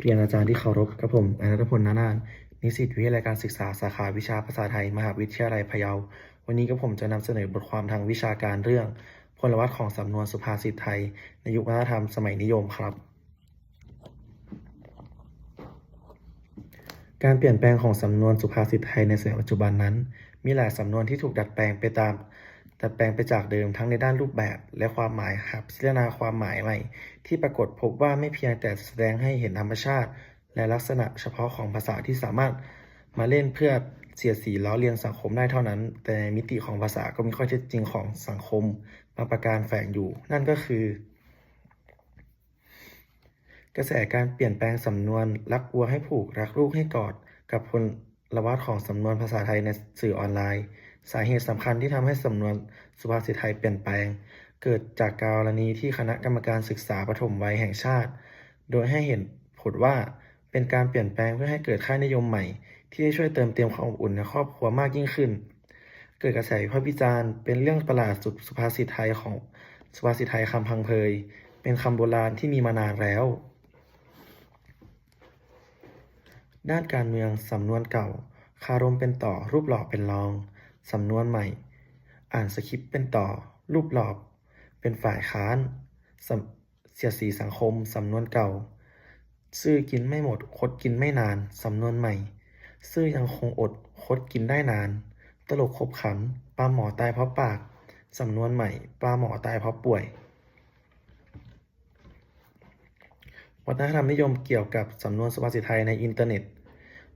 เรียนอาจารย์ที่เคารพกับผมอนันตพลนานานนิสิตวิทยาลัยการศึกษาสาขาวิชาภาษาไทย มหาวิทยาลัยพะเยา วันนี้กับผมจะนำเสนอบทความทางวิชาการเรื่องพลวัตของสำนวนสุภาษิตไทย ในยุควัฒนธรรมสมัยนิยมครับ การเปลี่ยนแปลงของสำนวนสุภาษิตไทยในสมัยปัจจุบันนั้น มีหลายสำนวนที่ถูกดัดแปลงไปตาม ดัดแปลงไปจากเดิมทั้งในด้านรูปแบบและความหมายหากพิจารณาความหมายใหม่ ที่ปรากฏพบว่าไม่เพียงแต่แสดงให้เห็นธรรมชาติ และลักษณะเฉพาะของภาษาที่สามารถมาเล่นเพื่อเสียดสีล้อเลียนสังคมได้เท่านั้น แต่มิติของภาษาก็มีข้อเท็จจริงของสังคมบาประการแฝงอยู่ นั่นก็คือ กระแสการเปลี่ยนแปลงสำนวนรักวัวให้ผูกรักลูกให้กอด กับพลวัตของสำนวนภาษาไทยในสื่อออนไลน์ สาเหตุสำคัญที่ทำให้สำนวนสุภาษิตไทยเปลี่ยนแปลง เกิดจากกรณีที่คณะกรรมการศึกษาปฐมวัยแห่งชาติ โดยให้เห็นผลว่าเป็นการเปลี่ยนแปลงเพื่อให้เกิดค่านิยมใหม่ ที่จะช่วยเติมเต็มความอบอุ่นในครอบครัวมากยิ่งขึ้น เกิดกระแสวิพากษ์วิจารณ์เป็นเรื่องประหลาดสุสุภาษิตไทยของสุภาษิตไทยคำพังเพย เป็นคำโบราณที่มีมานานแล้ว ด้านการเมืองสำนวนเก่า คารมเป็นต่อรูปหล่อเป็นรอง สำนวนใหม่ อ่านสคริปต์เป็นต่อ รูปหลอบ เป็นฝ่ายค้าน เสียดสีสังคม สำนวนเก่า ซื่อกินไม่หมด คดกินไม่นาน สำนวนใหม่ ซื่อยังคงอด คดกินได้นาน ตลกขบขัน ปลาหมอตายเพราะปาก สำนวนใหม่ ปลาหมอตายเพราะป่วย วัฒนธรรมนิยมเกี่ยวกับสำนวนสุภาษิตไทยในอินเทอร์เน็ต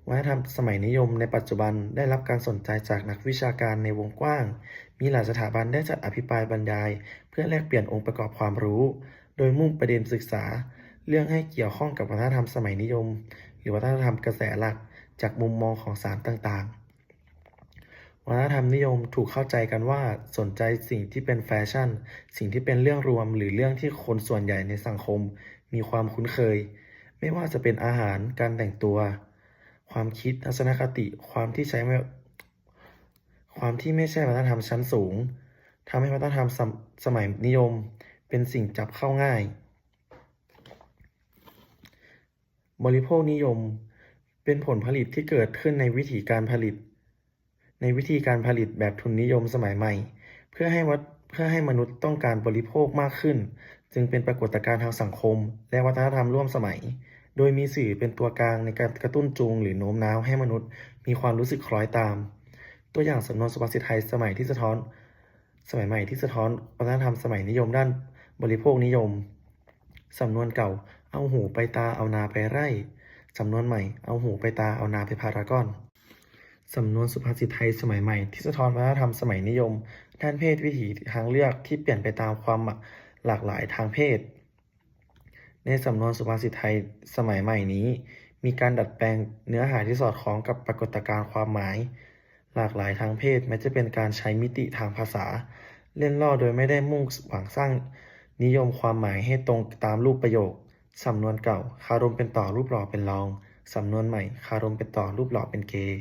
วัฒนธรรมสมัยนิยมในปัจจุบันได้รับการสนใจจากนักวิชาการในวงกว้าง มีหลายสถาบันได้จัดอภิปรายบรรยาย เพื่อแลกเปลี่ยนองค์ประกอบความรู้ โดยมุ่งประเด็นศึกษา เรื่องให้เกี่ยวข้องกับวัฒนธรรมสมัยนิยม หรือวัฒนธรรมกระแสหลัก จากมุมมองของสารต่างๆ วัฒนธรรมนิยมถูกเข้าใจกันว่าสนใจสิ่งที่เป็นแฟชั่น สิ่งที่เป็นเรื่องรวม หรือเรื่องที่คนส่วนใหญ่ในสังคม มีความคุ้นเคย ไม่ว่าจะเป็นอาหาร การแต่งตัว ความคิดทัศนคติ ความที่ใช้ไม่ความที่ไม่ใช่วัฒนธรรมชั้นสูงทำให้วัฒนธรรมสสมัยนิยมเป็นสิ่งจับเข้าง่าย บริโภคนิยมเป็นผลผลิตที่เกิดขึ้นในวิธีการผลิต ในวิธีการผลิตแบบทุนนิยมสมัยใหม่ เพื่อให้วัดเพื่อให้มนุษย์ต้องการบริโภคมากขึ้น จึงเป็นปรากฏการณ์ทางสังคม และวัฒนธรรมร่วมสมัย โดยมีสื่อเป็นตัวกลางในการกระตุ้นจูงหรือโน้มน้าวให้มนุษย์ มีความรู้สึกคล้อยตาม ตัวอย่างสำนวนสุภาษิตไทยสมัยที่สะท้อน สมัยใหม่ที่สะท้อนวัฒนธรรมสมัยนิยมด้านบริโภคนิยม สำนวนเก่า เอาหูไปตาเอานาไปไร่ สำนวนใหม่ เอาหูไปตาเอานาไปพารากอน สำนวนสุภาษิตไทยสมัยใหม่ที่สะท้อนวัฒนธรรมสมัยนิยม ด้านเพศวิถีทางเลือกที่เปลี่ยนไปตามความหลากหลายทางเพศ ในสำนวนสุภาษิตไทยสมัยใหม่นี้ มีการดัดแปลงเนื้อหาที่สอดคล้องกับปรากฏการณ์ความหมาย หลากหลายทางเพศแม้จะเป็นการใช้มิติทางภาษา เล่นล่อโดยไม่ได้มุ่งหวังสร้าง นิยมความหมายให้ตรงตามรูปประโยคสำนวนเก่า คารมเป็นต่อรูปหล่อเป็นรองสำนวนใหม่ คารมเป็นต่อรูปหล่อเป็นเกย์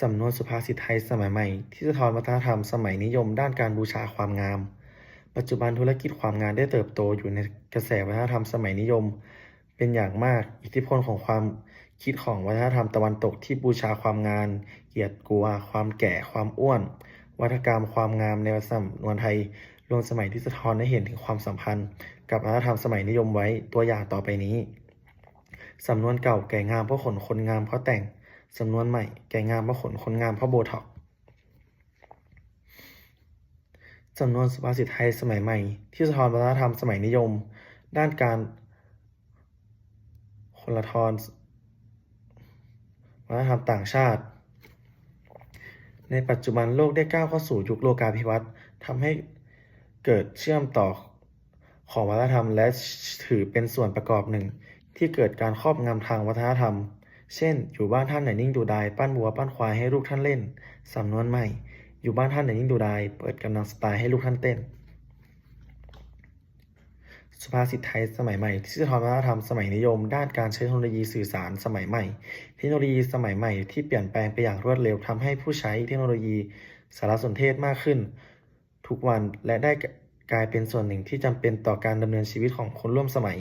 สำนวนสุภาษิตไทยสมัยใหม่ ที่สะท้อนวัฒนธรรมสมัยนิยมด้านการบูชาความงาม ปัจจุบันธุรกิจความงามได้เติบโตอยู่ในกระแสวัฒนธรรมสมัยนิยม เป็นอย่างมาก อิทธิพลของความคิดของวัฒนธรรมตะวันตกที่บูชาความงามเกียรติกลัว ความแก่ ความอ้วน วัฒกรรมความงามในสำนวนไทยรวมสมัยที่สะท้อนให้เห็นถึงความสัมพันธ์ กับวัฒนธรรมสมัยนิยมไว้ตัวอย่างต่อไปนี้ สำนวนเก่าแก่งามเพราะขนคนงามเพราะแต่ง สำนวนใหม่แก่งามเพราะขนคนงามเพราะโบท็อกซ์ สำนวนสุภาษิตไทยสมัยใหม่ ที่สะท้อนวัฒนธรรมสมัยนิยม ด้านการคนละทอนวัฒนธรรมต่างชาติ ในปัจจุบันโลกได้ก้าวเข้าสู่ยุคโลกาภิวัตน์ทำให้เกิดเชื่อมต่อของวัฒนธรรม และถือเป็นส่วนประกอบหนึ่ง ที่เกิดการครอบงำทางวัฒนธรรม เช่น อยู่บ้านท่านไหนนิ่งดูดาย ปั้นวัวปั้นควายให้ลูกท่านเล่น สำนวนใหม่ อยู่บ้านท่านไหนนิ่งดูดายเปิดกำลังสไตล์ให้ลูกท่านเต้น สุภาษิตไทยสมัยใหม่ ที่สะท้อนวัฒนธรรมสมัยนิยม ด้านการใช้เทคโนโลยีสื่อสารสมัยใหม่ เทคโนโลยีสมัยใหม่ที่เปลี่ยนแปลงไปอย่างรวดเร็วทำให้ผู้ใช้เทคโนโลยีสารสนเทศมากขึ้น ทุกวันและได้กลายเป็นส่วนหนึ่งที่จำเป็นต่อการดำเนินชีวิตของคนร่วมสมัย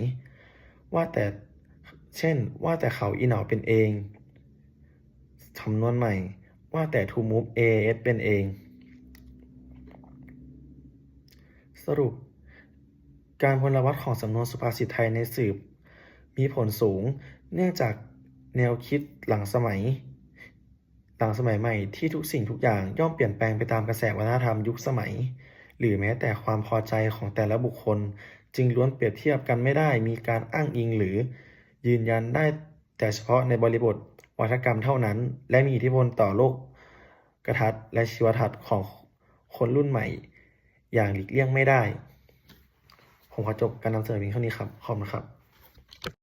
ว่าแต่เช่นว่าแต่เขาอีเหนาเป็นเองสำนวนใหม่ ว่าแต่ to move as เป็นเอง สรุป การพลวัตของสำนวนสุภาษิตไทยในสืบ มีผลสูงเนื่องจากแนวคิดหลังสมัย หลังสมัยใหม่ที่ทุกสิ่งทุกอย่างย่อมเปลี่ยนแปลงไปตามกระแสวัฒนธรรมยุคสมัย หรือแม้แต่ความพอใจของแต่ละบุคคล จึงล้วนเปรียบเทียบกันไม่ได้มีการอ้างอิงหรือยืนยันได้แต่เฉพาะในบริบท วัฒกรรมเท่านั้น และมีอิทธิพลต่อโลกทัดและชีวทัศน์ของคนรุ่นใหม่ อย่างหลีกเลี่ยงไม่ได้ ผมขอจบการนำเสนอเพียงเท่านี้ครับ ขอบคุณครับ